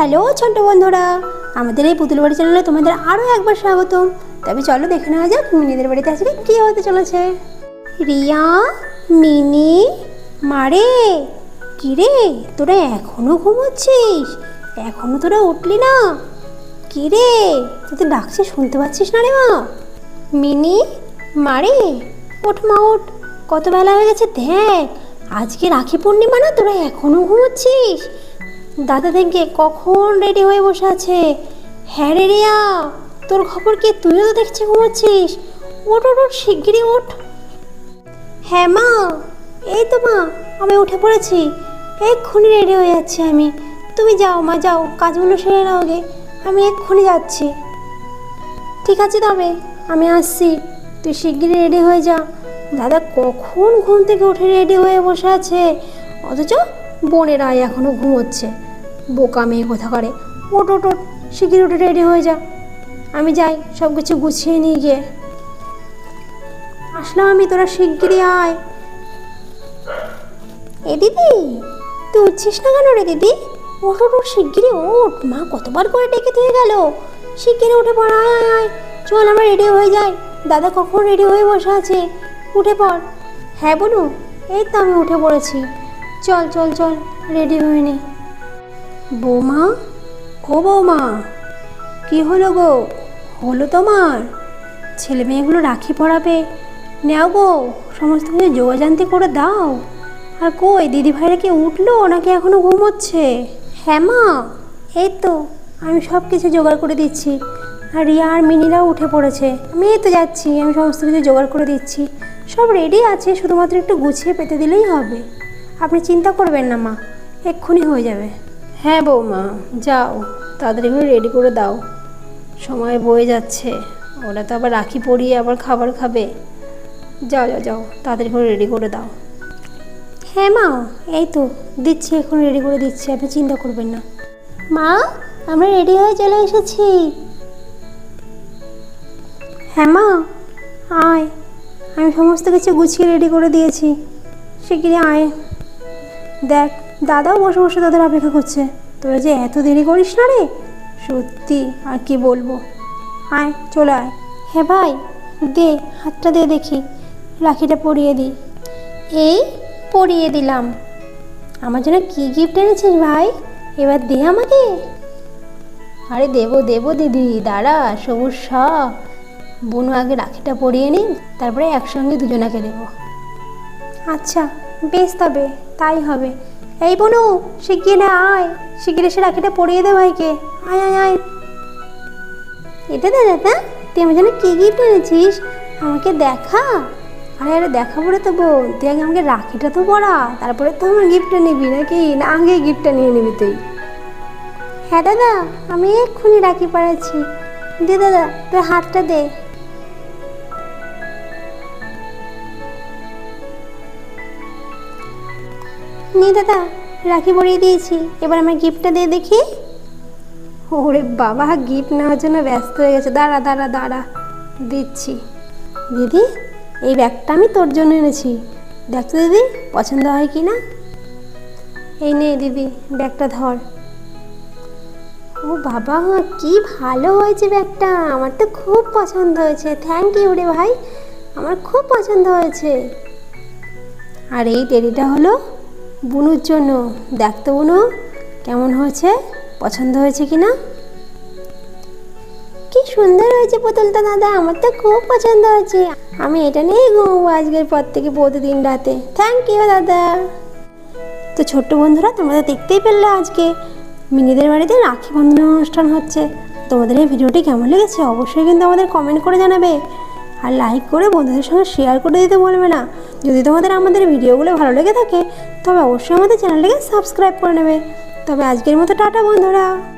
Hello ছোট্ট বন্ধুরা, আমাদের এই পুতুল বাড়ি চ্যানেলে তোমাদের আরও একবার স্বাগতম। তবে চলো দেখে নেওয়া যাক মিনিদের বাড়িতে আজকে কী হতে চলেছে। রিয়া, মিনি, মারে, কিরে, তোরা এখনও ঘুমোচ্ছিস? এখনও তোরা উঠলি না? কিরে, তোদের ডাকছে শুনতে পাচ্ছিস না রে মা? মিনি, মারে, ওঠ মা, ওঠ। কত বেলা হয়ে গেছে, দেখ। আজকে রাখি পূর্ণিমা না, তোরা এখনও ঘুমোচ্ছিস? দাদা দেখে কখন রেডি হয়ে বসে আছে? হ্যাঁ রে রিয়া, তোর খবর কি তুইও তো দেখছি ঘুমাচ্ছিস? ওঠ ওঠ ওঠ, শিগগিরই ওঠ। হ্যাঁ মা, এই তো মা, আমি উঠে পড়েছি। এক্ষুনি রেডি হয়ে যাচ্ছি আমি। তুমি যাও মা, যাও, কাজগুলো সেরে নাও গে আমি এক্ষুনি যাচ্ছি। ঠিক আছে তবে, আমি আসছি। তুই শিগগিরই রেডি হয়ে যা। দাদা কখন ঘুম থেকে উঠে রেডি হয়ে বসে আছে? অথচ বোনেরা এখনও ঘুমোচ্ছে। বোকা মেয়ে কোথা করে। ওট ওট ওট শিগগির উঠে রেডি হয়ে যা। আমি যাই সব কিছু গুছিয়ে নিয়ে গিয়ে। আসলাম আমি, তোরা শিগগিরই আয়। এ দিদি, তুই উঠছিস না কেন রে দিদি? ওঠ ওঠ ওঠ, শিগগিরই ওঠ। মা কতবার করে ডেকে দিয়ে গেল। শিগগিরই উঠে পড়, আয় আয় আয়। চল আমরা রেডি হয়ে যাই। দাদা কখন রেডি হয়ে বসে আছে? উঠে পড়। হ্যাঁ বলু, এই তো আমি উঠে পড়েছি। চল চল চল রেডি হয়ে নে। বৌমা? ও বৌমা, কি হলো গো? হলো তোমার? ছেলে মেয়েগুলো রাখি পড়াবে নেও গো, সমস্ত কিছু যোগাযান্তি করে দাও। আর কই, দিদি ভাইরা কি উঠল নাকি এখনও ঘুমোচ্ছে? হ্যাঁ মা, এই তো, আমি সব কিছু জোগাড় করে দিচ্ছি। আর রিয়া আর মিনিরাও উঠে পড়েছে। আমি এই তো যাচ্ছি, আমি সমস্ত কিছু জোগাড় করে দিচ্ছি। সব রেডি আছে, শুধুমাত্র একটু গুছিয়ে পেতে দিলেই হবে। আপনি চিন্তা করবেন না মা, এক্ষুনি হয়ে যাবে। হ্যাঁ বৌমা, যাও। তাড়াতাড়ি করে রেডি করে দাও। সময় বয়ে যাচ্ছে। ওরা তো আবার রাখি পরিয়ে আবার খাবার খাবে। যাও যাও যাও তাড়াতাড়ি করে রেডি করে দাও। হ্যাঁ মা, এই তো, দিচ্ছি, এখন রেডি করে দিচ্ছি, আপনি চিন্তা করবেন না। মা, আমরা রেডি হয়ে চলে এসেছি। হ্যাঁ মা, আয়। আমি সমস্ত কিছু গুছিয়ে রেডি করে দিয়েছি। শিগগিরই আয়। দেখ দাদাও বসে বসে তাদের অপেক্ষা করছে। তোরা যে এত দেরি করিস না রে? সত্যি আর কি বলব? আয় চলে আয়। হ্যাঁ ভাই দে হাতটা দে দেখি। রাখিটা পরিয়ে দিই এই পরিয়ে দিলাম। আমার জন্য কি গিফট এনেছিস ভাই? এবার দে আমাকে। আরে দেবো দেবো দিদি দাঁড়া সবুজ সব। বনু আগে রাখিটা পরিয়ে নিই তারপরে একসঙ্গে দুজনাকে দেবো। আচ্ছা বেশ তবে তাই হবে। এই বনু, শিগগির আয়। শিগগির এসে রাখিটা পরিয়ে দে ভাইকে। আয় আয় আয়। এটা দে দাদা তুই আমার জন্য কী গিফট এনেছিস? আমাকে দেখা। আরে আরে, দেখাবো রে তো বোন তুই আগে আমাকে রাখিটা তো পড়া তারপরে তো আমার গিফটটা নিবি নাকি? না, আগে গিফটটা নিয়ে নিবি তুই। হ্যাঁ দাদা, আমি এক্ষুনি রাখি পড়াচ্ছি। দে, দাদা, তোর হাতটা দে। নে দাদা, রাখি পরিয়ে দিয়েছি। এবার আমার গিফটটা দিয়ে দেখি। ওরে বাবা গিফট নেওয়ার জন্য ব্যস্ত হয়ে গেছে। দাঁড়া দাঁড়া দাঁড়া। দিচ্ছি। দিদি, এই ব্যাগটা আমি তোর জন্য এনেছি। দেখতো দিদি, পছন্দ হয় কি না? এই নে দিদি, ব্যাগটা ধর। ও বাবা, কি ভালো হয়েছে ব্যাগটা। আমার তো খুব পছন্দ হয়েছে। থ্যাংক ইউ রে ভাই। আমার খুব পছন্দ হয়েছে। আর এই টেডিটা হলো বুনুর জন্য দেখতো বুনু, কেমন হয়েছে? পছন্দ হয়েছে কি না কি সুন্দর হয়েছে পুতুলটা দাদা, আমার তো খুব পছন্দ হয়েছে। আমি এটা নিয়েই ঘুমবো আজকের পর থেকে প্রতিদিন রাতে। থ্যাংক ইউ দাদা। তো ছোট্ট বন্ধুরা, তোমরা দেখতেই পেলে আজকে। মিনিদের বাড়িতে রাখি বন্ধন অনুষ্ঠান হচ্ছে। তোমাদের এই ভিডিওটি কেমন লেগেছে অবশ্যই কিন্তু আমাদের কমেন্ট করে জানাবে। আর লাইক করে বন্ধুদের সঙ্গে শেয়ার করে দিতে বলবে না। যদি তোমাদের আমাদের ভিডিওগুলো ভালো লেগে থাকে, তবে অবশ্যই আমাদের চ্যানেলটাকে সাবস্ক্রাইব করে নেবে। তবে আজকের মতো টাটা বন্ধুরা।